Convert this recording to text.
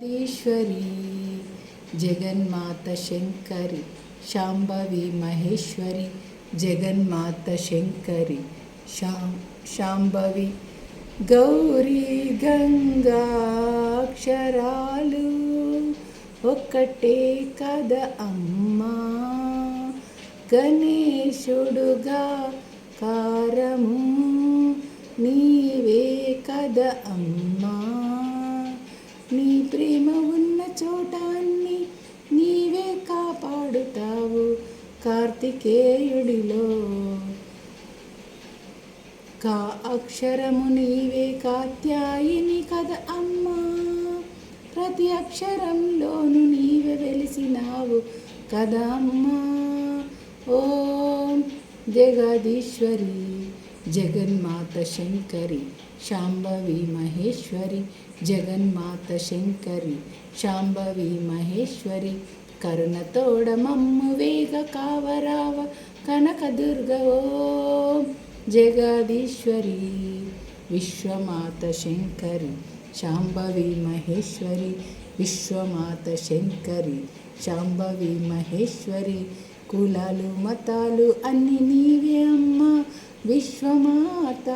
ఈశ్వరి జగన్మాత శంకరి శాంభవి మహేశ్వరి జగన్మాత శంకరి శాం శాంభవి గౌరీ గంగాక్షరాలు ఒక్కటే కద అమ్మా. గణేశుడుగా కారము నీవే కద అమ్మా. నీ ప్రేమ ఉన్న చోటాన్ని నీవే కాపాడుతావు కార్తికేయుడిలో. కా అక్షరము నీవే కాత్యాయిని కథ అమ్మా. ప్రతి అక్షరంలోను నీవే వెలిసినావు కదమ్మా ఓం జగదీశ్వరి. జగన్మాత శంకరి శాంభవి మహేశ్వరి జగన్మాత శంకరి శాంభవి మహేశ్వరి కరుణతోడ మమ్ము వేగ కావరావ కనకదుర్గ ఓం. జగదీశ్వరి విశ్వమాత శంకరి శాంభవి మహేశ్వరి విశ్వమాత శంకరి శాంభవి మహేశ్వరి కులాలు మతాలు అన్ని నీవే అమ్మా. విశ్వమాత